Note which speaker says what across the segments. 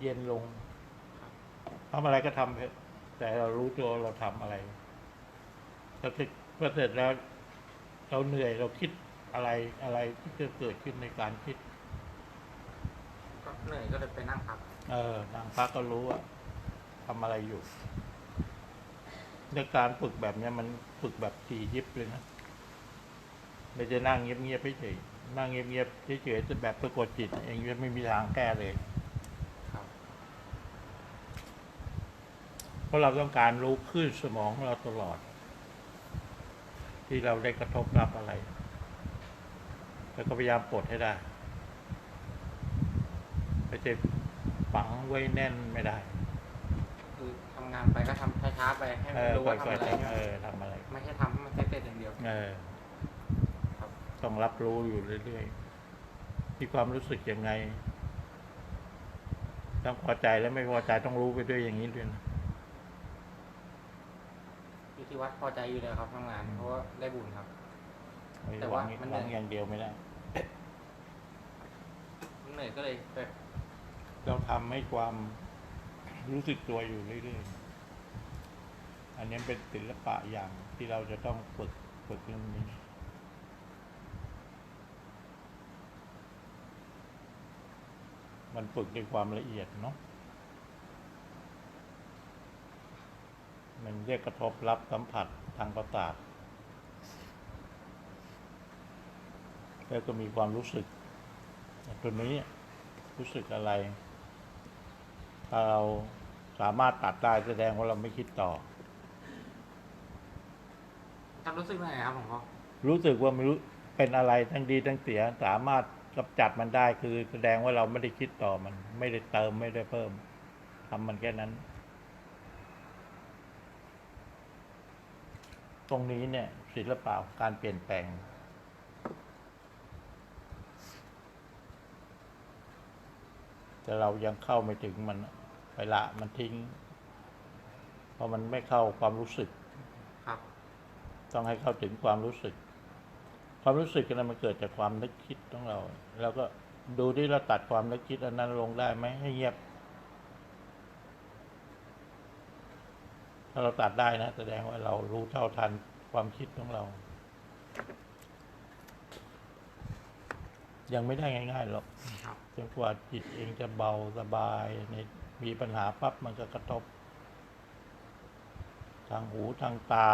Speaker 1: เย็นลงทำอะไรก็ทำเถอะแต่เรารู้ตัวเราทำอะไรเราคิดพอเสร็จแล้ว เราเหนื่อยเราคิดอะไรอะไรที่จะเกิดขึ้นในการคิด
Speaker 2: ก็เหนื่อยก็เลยไปนั่งพัก
Speaker 1: เออนางพักก็รู้ว่าทำอะไรอยู่ในการฝึกแบบเนี้ยมันฝึกแบบทียิบเลยนะไม่จะนั่งเงียบๆเฉยๆนั่งเงียบๆเฉยๆแต่แบบประกดจิตเองจะไม่มีทางแก้เลย
Speaker 2: ครับ
Speaker 1: เพราะเราต้องการรู้คลื่นสมองของเราตลอด ที่เราได้กระทบรับอะไร แล้วก็พยายามปลดให้ได้ไม่ใช่ฝังไว้แน่นไม่ได้
Speaker 2: คือทำงานไปก็ทำช้าๆไปให้
Speaker 1: เอ
Speaker 2: มัน
Speaker 1: อ
Speaker 2: รู้
Speaker 1: ค่
Speaker 2: ว่าทำ
Speaker 1: อย
Speaker 2: อะไร
Speaker 1: ๆทำเออทำอะไร
Speaker 2: ไม่ใช่ทำให้มันเสร็จๆอย่างเดียว
Speaker 1: เออ
Speaker 2: ครับ
Speaker 1: ต้องรับรู้อยู่เรื่อยๆมีความรู้สึกยังไง ต้องพอใจและไม่พอใจต้องรู้ไปด้วยอย่างนี้ด้วยนะ
Speaker 2: อยู่ที่วัดพอใจอยู่แล้วครับทำงานเพราะว่าได้บุญครับ
Speaker 1: ไม่
Speaker 2: แต่
Speaker 1: หวั
Speaker 2: ว่างมัน
Speaker 1: หวังอย่างเดียวไม่ได้
Speaker 2: เหนื่อยก็เลยไป
Speaker 1: ต้องทำให้ความรู้สึกตัวอยู่เรื่อยๆ อันนี้เป็นศิลปะอย่างที่เราจะต้องฝึกฝึกเรื่องนี้ มันฝึกด้วยความละเอียดเนาะ มันเรียกกระทบรับสัมผัสทางประสาทแล้วก็มีความรู้สึก ตัวนี้รู้สึกอะไร ถ้าเราสามารถตัดได้แสดงว่าเราไม่คิดต่อ
Speaker 2: ถ้ารู้สึกเหนื่อยครับผมก็
Speaker 1: รู้สึกว่าไม่รู้เป็นอะไรทั้งดีทั้งเสียสามารถกำจัดมันได้คือแสดงว่าเราไม่ได้คิดต่อมัน ไม่ได้เติมไม่ได้เพิ่มทำมันแค่นั้น ตรงนี้เนี่ยศิลปะของการเปลี่ยนแปลง แต่เรายังเข้าไม่ถึงมันไปละมันทิ้ง เพราะมันไม่เข้าความรู้สึก
Speaker 2: ครับ
Speaker 1: ต้องให้เข้าถึงความรู้สึก ความรู้สึกนั้นมันเกิดจากความนึกคิดของเรา แล้วก็ดูที่เราตัดความนึกคิดอันนั้นลงได้ไหมให้เงียบาเราตัดได้นะ แสดงว่าเรารู้เท่าทันความคิดของเรา ยังไม่ได้ง่ายๆหรอกจนกว่าจิตเองจะเบาสบายในมีปัญหาปั๊บมันก็กระทบ ทางหูทางตา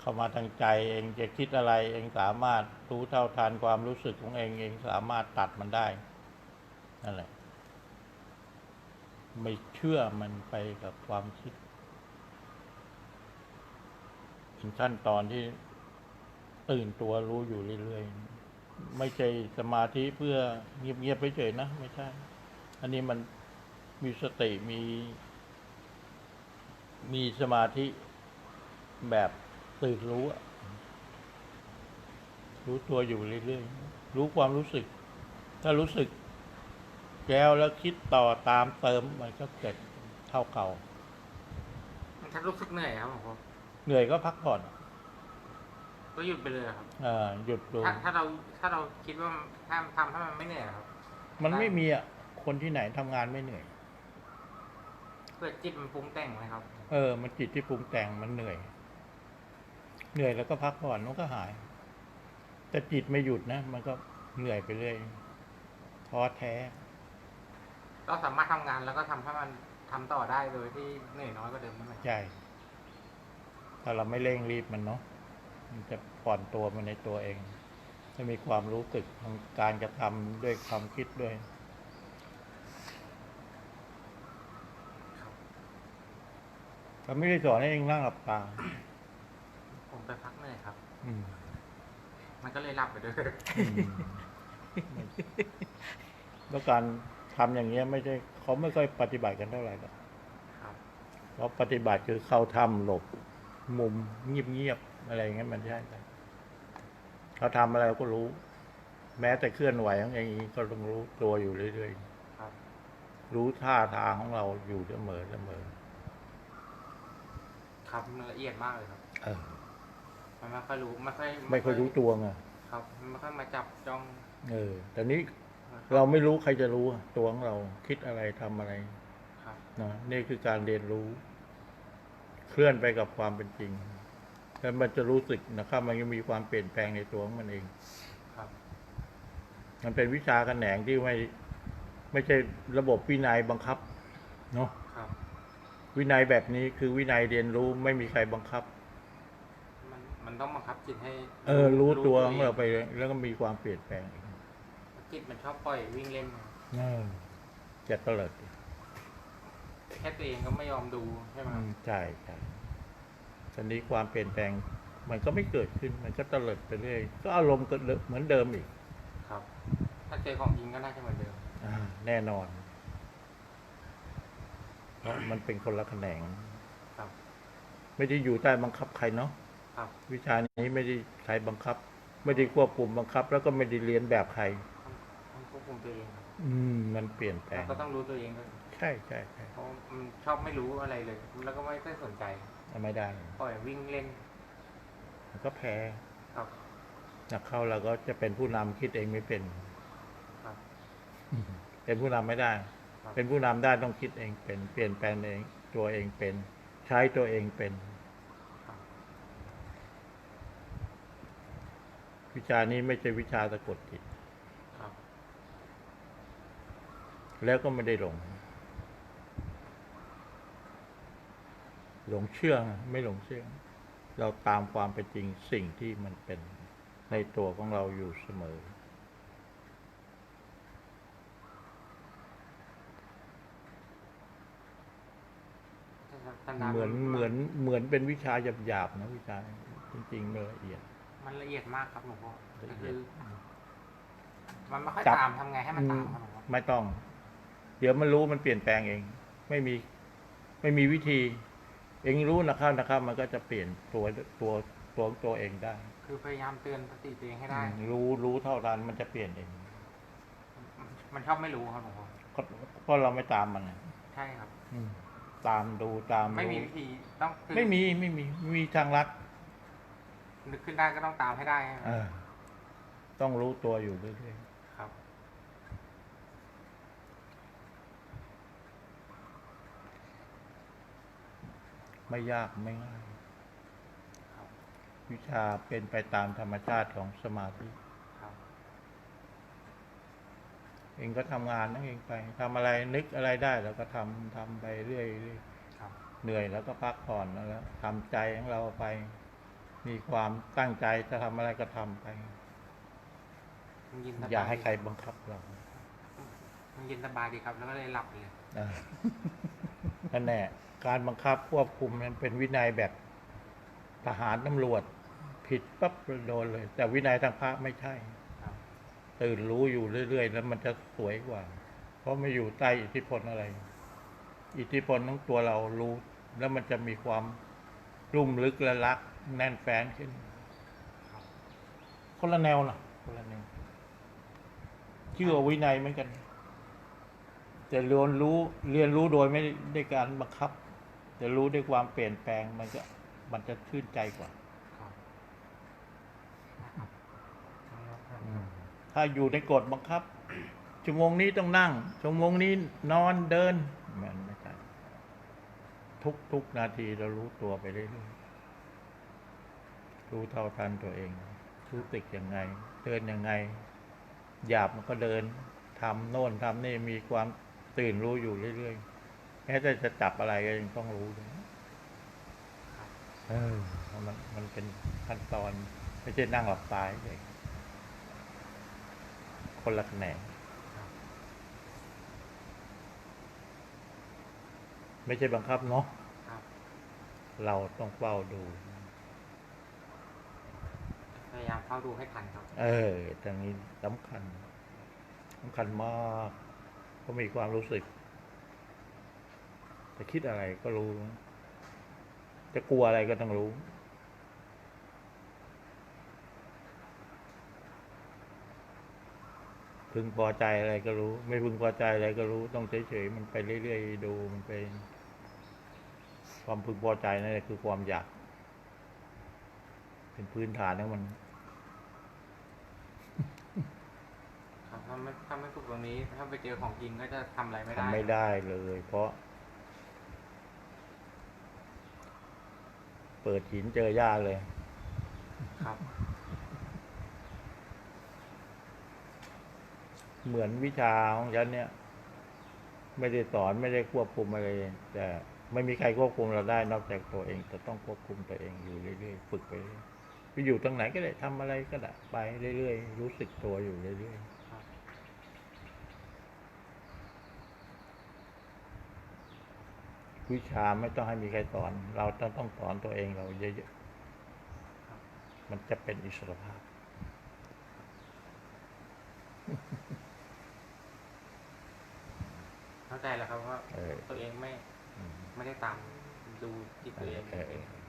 Speaker 1: เข้ามาทางใจเองจะคิดอะไร เองสามารถรู้เท่าทันความรู้สึกของเองเองสามารถตัดมันได้นั่นแหละ ไม่เชื่อมันไปกับความคิดเป็นขั้นตอนที่ตื่นตัวรู้อยู่เรื่อยๆ ไม่ใช่สมาธิเพื่อเงียบๆไปเฉยนะ ไม่ใช่ อันนี้มันมีสติมี มีสมาธิแบบตื่นรู้ รู้ตัวอยู่เรื่อยๆ รู้ความรู้สึก ถ้ารู้สึก แล้วแล้วคิดต่อตามเติมมันก็เกิดเท่าเก่า
Speaker 2: ถ้ารู้สึกเหนื่อยครับผมก็
Speaker 1: เหนื่อยก็พักผ่อน
Speaker 2: ก็หยุดไปเลยครับ
Speaker 1: เอ่าหยุดดู
Speaker 2: ถ้าถ้าเราถ้าเราคิดว่าถ้าทำให้มันไม่เหนื่อยครับ
Speaker 1: มันไม่มีอะคนที่ไหนทำงานไม่เหนื่อย
Speaker 2: เพื่อจิตมันปรุงแต่งไหมครับ
Speaker 1: เออ มันจิตที่ปรุงแต่งมันเหนื่อย เหนื่อยแล้วก็พักผ่อนมันก็หาย แต่จิตไม่หยุดนะ มันก็เหนื่อยไปเรื่อยท้อแท้
Speaker 2: เราสามารถทำงานแล้วก็ทำให้มันทำต่อได้โดยที่เหนื่อยน้อยกว่าเดิมได้ไหม
Speaker 1: ใช่ถ้าเราไม่เร่งรีบมันเนาะมันจะผ่อนตัวมันในตัวเอง จะมีความรู้สึกทางการกระทำด้วยความคิดด้วยเขาไม่ได้สอนให้เองนั่งหลับตา
Speaker 2: ผมไปพักเหนื่อยครับ
Speaker 1: อืม
Speaker 2: มันก็เลยหลับไปด้วย
Speaker 1: อืมแล้วการ ทำอย่างเงี้ยไม่ใช่เขาไม่ค่อยปฏิบัติกันเท่าไหร่หรอก
Speaker 2: ครับ
Speaker 1: เพราะปฏิบัติคือเข้าถ้ำหลบมุมเงียบๆอะไรอย่างเงี้ยมันใช่ไหมเขาทำอะไรก็รู้ แม้แต่เคลื่อนไหวของเองก็ต้องรู้ตัวอยู่เรื่อย
Speaker 2: ครับ
Speaker 1: ๆรู้ท่าทางของเราอยู่เสมอเสมอ
Speaker 2: ครับมันละเอียดมากเลยครับ
Speaker 1: เออ
Speaker 2: มันไม่ค่อยรู้ไม่ค่อย
Speaker 1: ไม่ค่อยรู้ตัวไง
Speaker 2: ครับ มันไม่ค่อยมาจับจ้อง
Speaker 1: เออแต่นี้ เราไม่รู้ใครจะรู้อะตัวของเราคิดอะไรทำอะไร
Speaker 2: ครับ
Speaker 1: นะนี่คือการเรียนรู้ เคลื่อนไปกับความเป็นจริงแล้วมันจะรู้สึกนะครับ มันจะมีความเปลี่ยนแปลงในตัวของมันเอง
Speaker 2: ครับ
Speaker 1: มันเป็นวิชาแขนงที่ไม่ ไม่ใช่ระบบวินัยบังคับ เนาะ
Speaker 2: ครับ
Speaker 1: วินัยแบบนี้คือวินัยเรียนรู้ไม่มีใครบังคับ
Speaker 2: มันมันต้องบังคับจิตให้
Speaker 1: เออ รู้ตัว
Speaker 2: เข
Speaker 1: องเราไปแล้วก็มีความเปลี่ยนแปลงเอง
Speaker 2: จิตมันชอบปล่อยวิ่งเล่น
Speaker 1: เออจะเตลิด
Speaker 2: แค่ตัวเองก็ไม่ยอมดูใช่ไหม
Speaker 1: อื
Speaker 2: ครับ
Speaker 1: มใช่ใช่ทีนี้ความเปลี่ยนแปลงมันก็ไม่เกิดขึ้น มันก็เตลิดไปเรื่อยก็อารมณ์ก็เหมือนเดิมอีก
Speaker 2: ครับ ถ้าเจอของจริงก็น่าจะเหมือนเดิม
Speaker 1: อ่าแน่นอนเพราะมันเป็นคนละแขนง
Speaker 2: ครับ
Speaker 1: ไม่ได้อยู่ใต้บังคับใครเนาะ
Speaker 2: ครับ
Speaker 1: วิชานี้ไม่ได้ใครบังคับ ไม่ได้ควบคุมบังคับ แล้วก็ไม่ได้เรียนแบบใคร
Speaker 2: ต้อง ควบคุมตัวเองครับ
Speaker 1: อืม มันเปลี่ยนแปล
Speaker 2: แล้ว
Speaker 1: ง
Speaker 2: ก็ต้องรู้ตัวเองด้วย
Speaker 1: ใช่ใช่ใช่
Speaker 2: เพราะมันชอบไม่รู้อะไรเลย แล้วก็ไม่ได้สนใจ
Speaker 1: ไม่ได้
Speaker 2: ปล่อยวิ่งเล่น
Speaker 1: มันก็แพ้
Speaker 2: ครับ
Speaker 1: นักเข้าเราก็จะเป็นผู้นำคิดเองไม่เป็น
Speaker 2: ครับ
Speaker 1: เป็นผู้นำไม่ได้
Speaker 2: ครับ
Speaker 1: เป็นผู้นำได้ต้องคิดเองเป็น เปลี่ยนแปลงเอง ตัวเองเป็น ใช้ตัวเองเป็น
Speaker 2: ครับ
Speaker 1: วิชานี้ไม่ใช่วิชาสะกดจิต
Speaker 2: ครับ
Speaker 1: แล้วก็ไม่ได้หลง หลงเชื่อไม่หลงเชื่อ เราตามความเป็นจริงสิ่งที่มันเป็นในตัวของเราอยู่เสมอ
Speaker 2: ถ้า
Speaker 1: เหมือนเหมือนเหมือนเป็นวิชาหยาบๆนะวิชาจริงๆมันละเอียด
Speaker 2: มันละเอียดมากครับหลวงพ่อ
Speaker 1: ละ
Speaker 2: ก็
Speaker 1: เอีย
Speaker 2: คื
Speaker 1: ด
Speaker 2: อมันไม่ค่อย
Speaker 1: จับ
Speaker 2: ตามทำไงให้มันตามครับหลวงพ่อ
Speaker 1: ไม่ต้อง เดี๋ยวมันรู้มันเปลี่ยนแปลงเอง ไม่มีไม่มีวิธี เองรู้นะครับนะครับ มันก็จะเปลี่ยนตัวตัวตัวตัวเองได้
Speaker 2: คือพยายามเตือนสติตัวเองให้ได้
Speaker 1: รู้รู้เท่าทันมันจะเปลี่ยนเอง
Speaker 2: มันชอบไม่รู้ครับหลวงพ่อ
Speaker 1: ก็เพราะเราไม่ตามมันน่ะ
Speaker 2: ใช่ครับ
Speaker 1: อืมตามดูตาม
Speaker 2: ไม่มี
Speaker 1: รู้
Speaker 2: วิธีต้องคือ
Speaker 1: ไม่มีไม่มีไม่มีทางลัด
Speaker 2: นึกขึ้นได้ก็ต้องตามให้ได้ใช่ไหม
Speaker 1: เออต้องรู้ตัวอยู่เรื่อย
Speaker 2: ครับ
Speaker 1: ๆ ไม่ยากไม่ง่าย
Speaker 2: ครับ
Speaker 1: วิชาเป็นไปตามธรรมชาติของสมาธิ
Speaker 2: ครับ
Speaker 1: เองก็ทำงานนั่นเองไปทำอะไรนึกอะไรได้แล้วก็ทำทำไปเรื่อยเรื่อย
Speaker 2: ครับ
Speaker 1: เหนื่อยแล้วก็พักผ่อนแล้วก็ทำใจของเราไป มีความตั้งใจจะทำอะไรก็ทำไป
Speaker 2: มันเย็นสบาย
Speaker 1: อย่าให้ใครบังคับเรา
Speaker 2: มันเย็นสบายดีครับ แล้วก็เลยหลับเลย
Speaker 1: อ่านั่นแน่ การบังคับควบคุมนั้นเป็นวินัยแบบทหารตำรวจ ผิดปั๊บโดนเลย แต่วินัยทางพระไม่ใช่ ตื่นรู้อยู่เรื่อย ๆ แล้วมันจะสวยกว่า เพราะไม่อยู่ใต้อิทธิพลอะไร อิทธิพลของตัวเรารู้ แล้วมันจะมีความรุ่มลึกและรักแน่นแฟ้นขึ้น
Speaker 2: ค
Speaker 1: นละแนวนะคนละแนวชื่อวินัยเหมือนกัน แต่เรียนรู้เรียนรู้โดยไม่ได้การบังคับ แต่รู้ด้วยความเปลี่ยนแปลงมันก็มันจะชื่นใจกว่า
Speaker 2: ครับ
Speaker 1: ถ้าอยู่ในกฎบังคับ ชั่วโมงนี้ต้องนั่ง ชั่วโมงนี้นอนเดินมันไม่ใช่ทุกทุกนาทีเรารู้ตัวไปเรื่อยๆรู้เท่าทันตัวเอง รู้ตึกยังไง เดินยังไง หยาบมันก็เดินทำโน่นทำนี่มีความตื่นรู้อยู่เรื่อยๆแม้แต่จะจับอะไรก็ยังต้องรู้เลย
Speaker 2: ครับ
Speaker 1: เออมันมันเป็นขั้นตอน ไม่ใช่นั่งหลับตายเลยคนละแขนง
Speaker 2: ครับ
Speaker 1: ไม่ใช่บังคับเนาะ
Speaker 2: ครับ
Speaker 1: เราต้องเฝ้าดู
Speaker 2: พยายามเฝ้าดูให้ทันครับ
Speaker 1: เออตรงนี้สำคัญสำคัญมากเพราะมีความรู้สึก จะคิดอะไรก็รู้ จะกลัวอะไรก็ต้องรู้ พึงพอใจอะไรก็รู้ ไม่พึงพอใจอะไรก็รู้ ต้องเฉยๆมันไปเรื่อยๆดูมันไป ความพึงพอใจนั่นแหละคือความอยาก เป็นพื้นฐานของมัน
Speaker 2: ครับถ้าไม่ถ้าไม่ฝึกตรงนี้ ถ้าไปเจอของจริงก็จะทำอะไรไม่ได้
Speaker 1: ทำไม่ได้เลย เพราะ เปิดหินเจอหญ้าเลย
Speaker 2: ครับ
Speaker 1: เหมือนวิชาของฉันเนี่ย ไม่ได้สอนไม่ได้ควบคุมอะไรแต่ไม่มีใครควบคุมเราได้นอกจากตัวเองจะต้องควบคุมตัวเองอยู่เรื่อยๆฝึกไปเรื่อยไปอยู่ตรงไหนก็ได้ทำอะไรก็ได้ไปเรื่อยๆรู้สึกตัวอยู่เรื่อย
Speaker 2: ครับ
Speaker 1: ๆ วิชาไม่ต้องให้มีใครสอน เราต้องต้องสอนตัวเองเราเยอะๆ มันจะเป็นอิสรภาพ
Speaker 2: เข้าใจแล้วครับว่า
Speaker 1: เออ
Speaker 2: ตัวเองไม่
Speaker 1: อืม
Speaker 2: ไม่ได้ตามดูจิตตัวเอง
Speaker 1: เออเออ